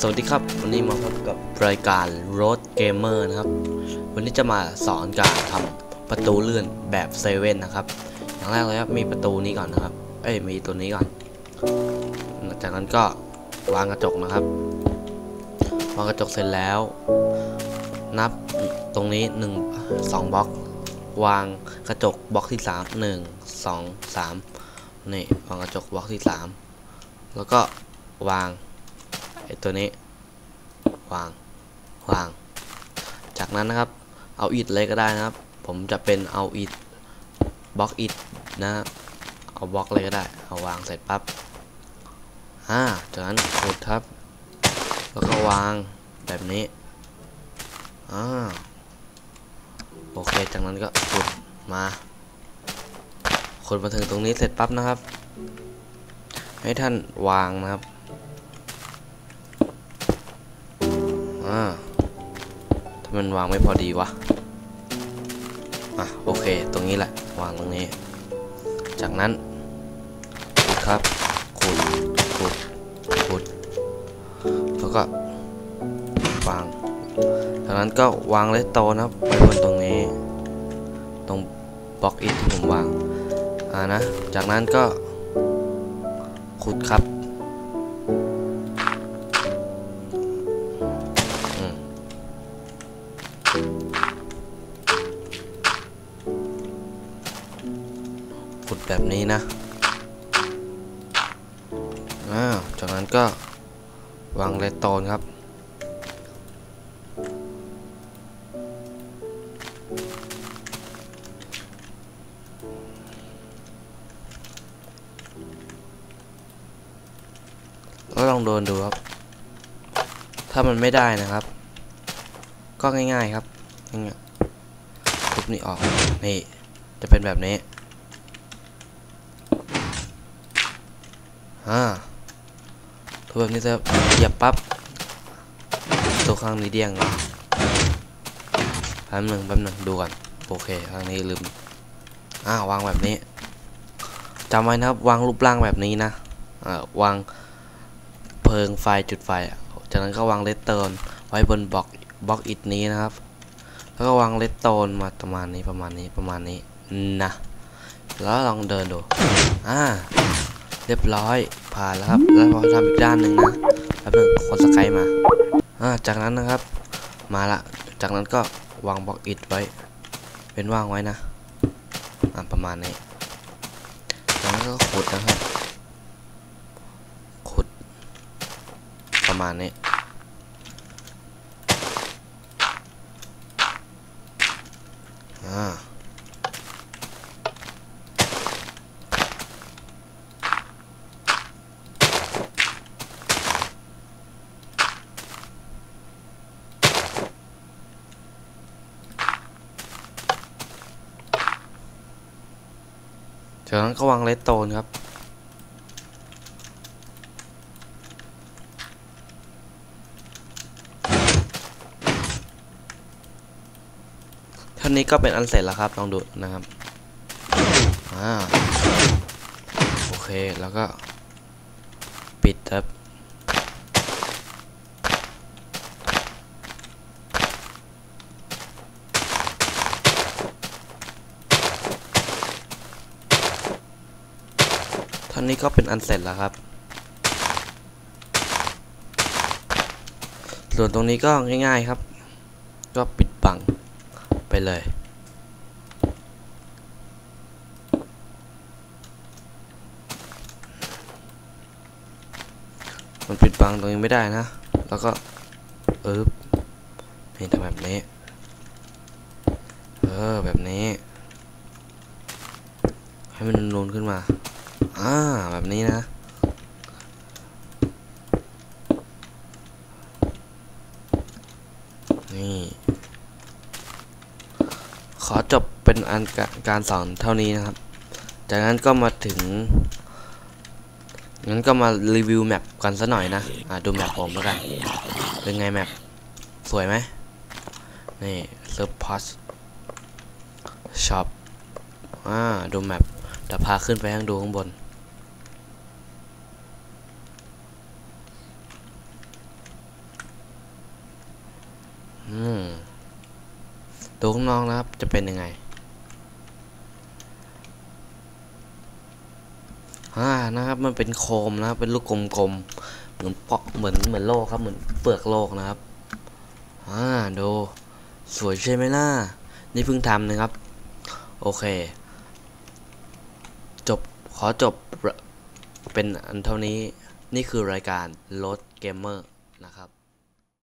สวัสดีครับ วันนี้มาพบกับรายการ Road Gamer นะครับ วันนี้จะมาสอนการทำประตูเลื่อนแบบเซเว่นนะครับ อย่างแรกเลยครับมีประตูนี้ก่อนนะครับ เอ้ยมีตัวนี้ก่อน จากนั้นก็วางกระจกนะครับวางกระจกเสร็จแล้ว นับตรงนี้1 2บล็อก วางกระจกบล็อกที่ 3 1 2 3นี่วางกระจกบล็อกที่ 3 แล้วก็วาง ไอตัวนี้ วาง วาง จากนั้นนะครับ เอาอิฐเลยก็ได้นะครับ ผมจะเป็นเอาอิฐบล็อกอิฐนะครับเอาบล็อกเลยก็ได้ เอาวางเสร็จปั๊บ อ่า จากนั้นขุดครับ แล้วก็วางแบบนี้ อ่า โอเค จากนั้นก็ขุดมาขุดมาถึงตรงนี้เสร็จปั๊บนะครับ ให้ท่านวางนะครับ อ่าถ้ามันวางไม่พอดีวะ อะโอเค ตรงนี้แหละ วางตรงนี้ จากนั้นขุดครับ ขุด ขุด ขุด แล้วก็วาง จากนั้นก็วางเลสโตนครับไว้บนตรงนี้ ตรงบล็อกอิฐที่ผมวาง อ่านะ จากนั้นก็ขุดครับ ขุดแบบนี้นะอ่าจากนั้นก็วางเลสโตนครับ ก็ลองโดนดูครับ ถ้ามันไม่ได้นะครับ ก็ง่ายๆครับง่ายๆทุบนี่ออก นี่ จะเป็นแบบนี้ อ่าทุบแบบนี้จะเหยียบปั๊บตัวข้างนี้เดี้ยงแป๊บหนึ่งแป๊บหนึ่งดูก่อนโอเคข้างนี้ลืมอ่าวางแบบนี้จำไว้นะครับวางรูปร่างแบบนี้นะอ่าวางเพลิงไฟจุดไฟ จากนั้นก็วางเลสโตนไว้บนบล็อกบล็อกอิฐนี้นะครับ แล้วก็วางเลสโตนมาประมาณนี้ประมาณนี้ประมาณนี้นะแล้วลองเดินดูอ่า เรียบร้อยผ่านแล้วครับ แล้วพอทำอีกด้านหนึ่งนะแป๊บนึงคนสกายมาอ่าจากนั้นนะครับ มาละจากนั้นก็วางบล็อกอิดไว้ เป็นว่างไว้นะอ่าประมาณนี้จากนั้นก็ขุดนะครับ ขุดประมาณนี้ จากนั้นก็วางเลสโตนครับ ท่านี้ก็เป็นอันเสร็จแล้วครับ ลองดูนะครับ อ่า โอเค แล้วก็ ปิดครับ ท่านี้ก็เป็นอันเสร็จแล้วครับ ส่วนตรงนี้ก็ง่ายๆครับ ก็ปิดบังไปเลยมันปิดบังตรงนี้ไม่ได้นะ แล้วก็เอบนี่ทำแบบนี้ เออ แบบนี้ ให้มันนูนขึ้นมา อ่าแบบนี้นะ นี่ ขอจบเป็นอันการสอนเท่านี้นะครับ จากนั้นก็มาถึงงั้นก็มารีวิวแมปกันซะหน่อยนะอ่าดูแมปผมแล้วกัน เป็นไงแมปสวยไหมนี่เซิร์ฟพอสช็อปอ่าดูแมป จะพาขึ้นไปข้างดูข้างบน อืมดูข้างนอกนะครับ จะเป็นยังไงอ่านะครับ มันเป็นโคมนะเป็นลูกกลมๆ เหมือนเปาะเหมือนเหมือนโลกครับ เหมือนเปลือกโลกนะครับ อ่าดู สวยใช่ไหมล่ะ นี่เพิ่งทำนะครับ โอเค อจบเป็นอันเท่านี้นี่คือรายการรถเกมเมอร์นะครับ